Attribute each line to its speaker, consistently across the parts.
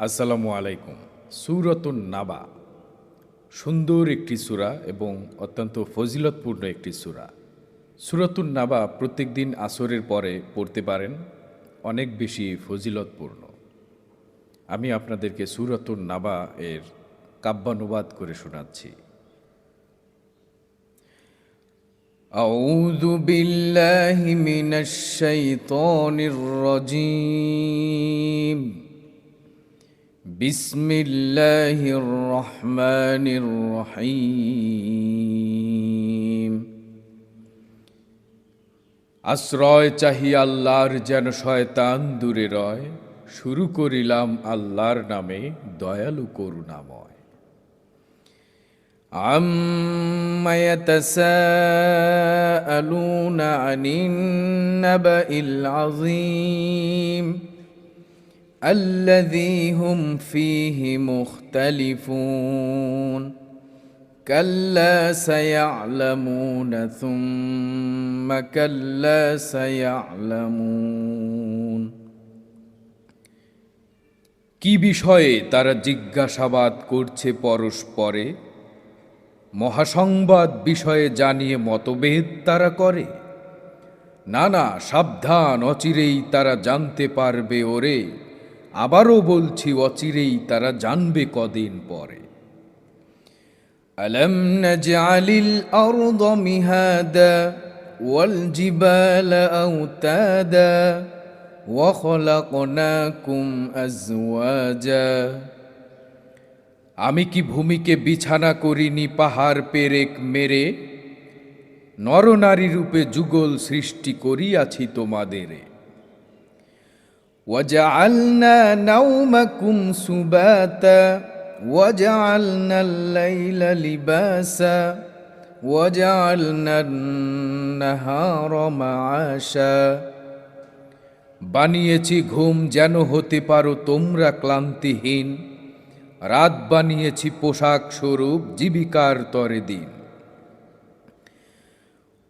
Speaker 1: আসসালামু আলাইকুম সুরতুন নাবা সুন্দর একটি সূরা এবং অত্যন্ত ফজিলতপূর্ণ একটি সূরা সুরতুন নাবা প্রত্যেকদিন আসরের পরে পড়তে পারেন অনেক বেশি ফজিলতপূর্ণ আমি আপনাদেরকে সুরতুন নাবা এর কাব্যানুবাদ করে শোনাচ্ছি أعوذ بالله من الشيطان الرجيم بسم الله الرحمن الرحيم আশ্রয় চাহি আল্লাহর যেন শয়তান দূরে রয় শুরু করিলাম আল্লাহর নামে দয়ালু করুণাময় عم يتساءلون عن النبأ العظيم الذي هم فيه مختلفون كلا سيعلمون ثم كلا سيعلمون কি বিষয়ে তারা জিজ্ঞাসাবাদ করছে পরস্পরে মহাসংবাদ বিষয়ে জানিয়ে মতভেদ তারা করে না না সাবধান অচিরেই তারা জানতে পারবে ওরে আবারও বলছি অচিরেই তারা জানবে কদিন পরে ألم نجعل الأرض مهادا والجبال أوتادا وخلقناكم أزواجا আমি কি ভূমিকে বিছানা করিনি পাহাড় পেরেক মেরে নরনারী রূপে যুগল সৃষ্টি করিয়াছি তোমাদেরে وجعلنا نومكم سباتا وجعلنا الليل لباسا وجعلنا النهار معاشا বানিয়েছি ঘুম যেন হতে পারো তোমরা ক্লান্তিহীন রাত বানিয়েছি পোশাক স্বরূপ জীবিকার তরে দিন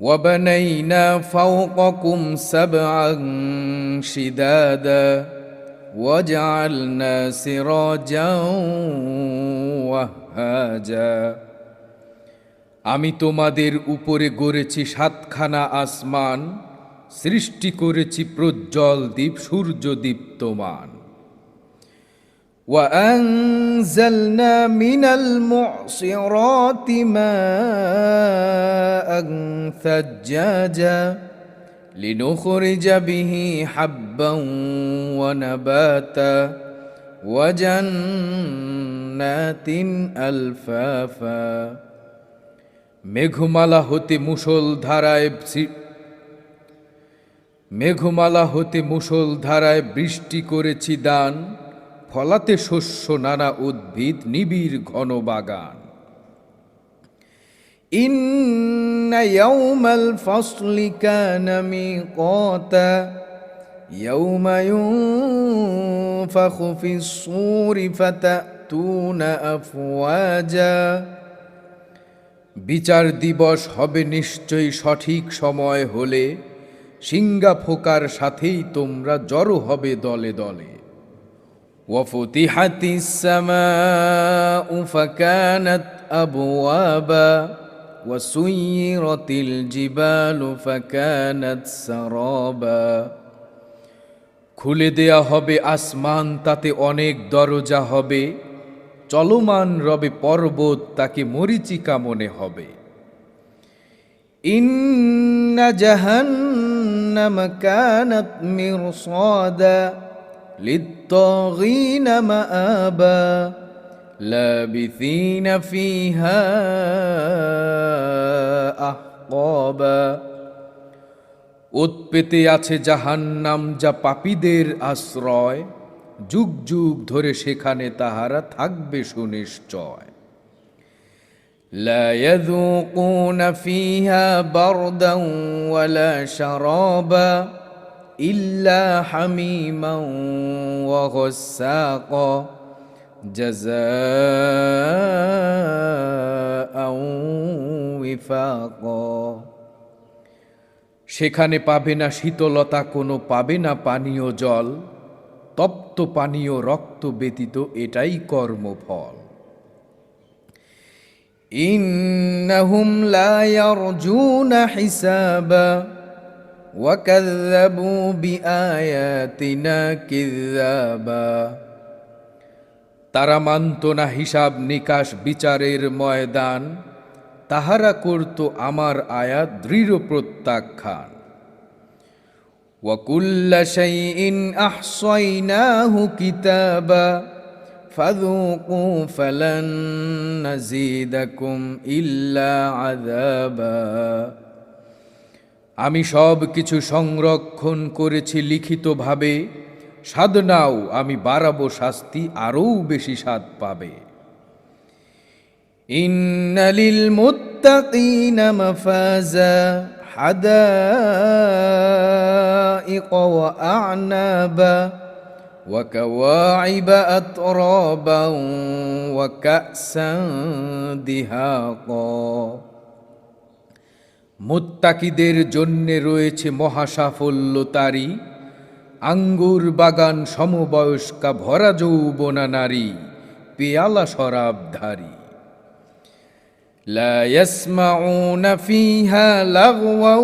Speaker 1: وبنينا فوقكم سبعا شدادا وجعلنا سراجا وهاجا আমি তোমাদের উপরে গড়েছি সাতখানা আসমান সৃষ্টি করেছি প্রজ্জ্বল দ্বীপ সূর্য দীপ্তমান وأنزلنا من المعصرات ماء ثجاجا لنخرج به حبا ونباتا وجنات ألفافا মেঘমালা হতে মুসল ধারায় মেঘমালা হতে মুসল ধারায় বৃষ্টি করেছি দান ফলাতে শস্য নানা উদ্ভিদ নিবিড় ঘন বাগান إن يوم الفصل كان ميقاتا يوم ينفخ في الصور فتأتون أفواجا বিচার দিবস হবে নিশ্চয়ই সঠিক সময় হলে সিঙ্গা ফোকার সাথেই তোমরা জড়ো হবে দলে দলে وفتحت السماء فكانت ابوابا وسيرت الجبال فكانت سرابا খুলে দেয়া হবে আসমান তাতে অনেক দরজা হবে চলমান রবে পর্বত তাকে মরিচিকা মনে হবে ইন্না জাহান্নাম কানাত মিরসাদা للطاغين مآبا لابثين فيها أحقابا উৎপেতে আছে জাহান্নাম যা পাপীদের আশ্রয় যুগ যুগ ধরে সেখানে তাহারা থাকবে সুনিশ্চয় لا يذوقون فيها بردا ولا شرابا إلا حميما وغساقا جزاء وفاقا সেখানে পাবে না শীতলতা কোনো পাবে না পানীয় জল তপ্ত পানীয় রক্ত ব্যতীত এটাই কর্মফল
Speaker 2: إنهم لا يرجون حسابا وكذبوا بآياتنا كذابا
Speaker 1: তারা মানত না হিসাব নিকাশ বিচারের ময়দান তাহারা করত আমার আয়াত দৃঢ় প্রত্যাখ্যান
Speaker 2: وكل شيء احصيناه كتابا فذوقوا فلن نزيدكم الا عذابا
Speaker 1: আমি সব কিছু সংরক্ষণ করেছি লিখিতভাবে স্বাদ নাও আমি বাড়াবো শাস্তি আরও বেশি স্বাদ পাবে
Speaker 2: ان للمتقين مفازا حدائق واعنابا وكواعب اترابا وكاسا دهاقا
Speaker 1: মুত্তাকিদের জন্যে রয়েছে মহাসাফল্য তারি আঙ্গুর বাগান সমবয়স্কা ভরা যৌবনা নারী পেয়ালা শরাবধারী
Speaker 2: لا يسمعون فيها لغوا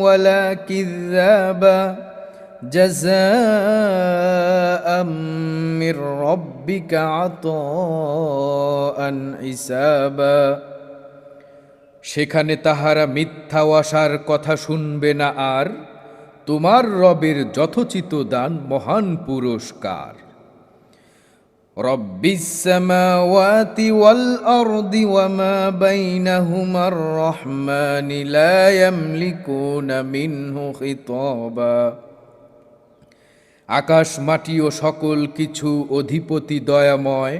Speaker 2: ولا كذابا جزاء من ربك عطاء حسابا
Speaker 1: সেখানে তাহারা মিথ্যা আশার কথা শুনবে না আর তোমার রবের যথোচিত দান মহান পুরস্কার
Speaker 2: رب السماوات والأرض وما بينهما الرحمن لا يملكون منه خطابا
Speaker 1: আকাশ মাটি ও সকল কিছু অধিপতি দয়াময়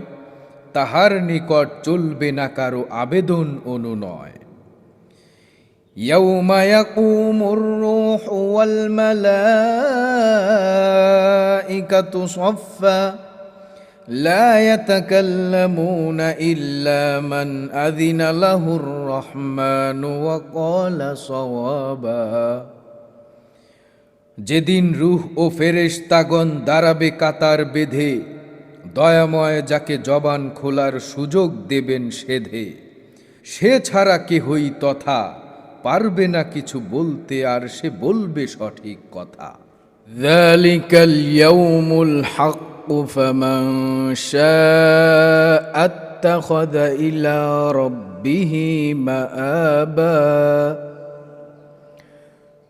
Speaker 1: তাহার নিকট চলবে না কারো আবেদন অনুনয়
Speaker 2: يوم يقوم الروح والملائكة صفا لا يتكلمون إلا من أذن له الرحمن وقال صوابا
Speaker 1: যেদিন রুহ ও ফেরেশতাগণ দাঁড়াবে কাতার বেঁধে দয়াময় যাকে জবান খোলার সুযোগ দেবেন সেধে সে ছাড়া কেহই তথা পারবে না কিছু বলতে আর সে বলবে সঠিক কথা
Speaker 2: ذلك اليوم الحق فمن شاء اتخذ إلى ربه مآبا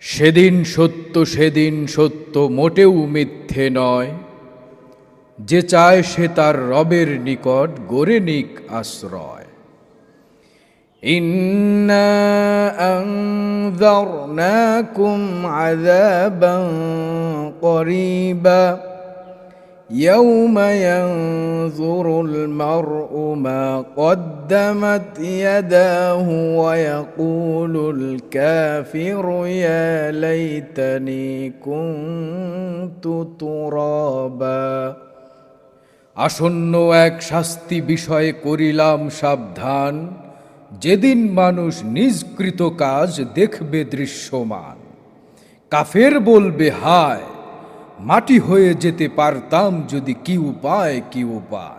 Speaker 1: সেদিন সত্য সেদিন সত্য মোটেও মিথ্যে নয় যে চায় সে তার রবের নিকট গড়ে নিক আশ্রয়
Speaker 2: إنا أنذرناكم عذابا قريبا يوم ينظر المرء ما قدمت يداه ويقول الكافر يا ليتني كنت ترابا
Speaker 1: আসন্ন এক শাস্তি বিষয়ে করিলাম সাবধান যেদিন মানুষ নিজকৃত কাজ দেখবে দৃশ্যমান। কাফের বলবে, হায়, মাটি হয়ে যেতে পারতাম যদি কি উপায় কি উপায়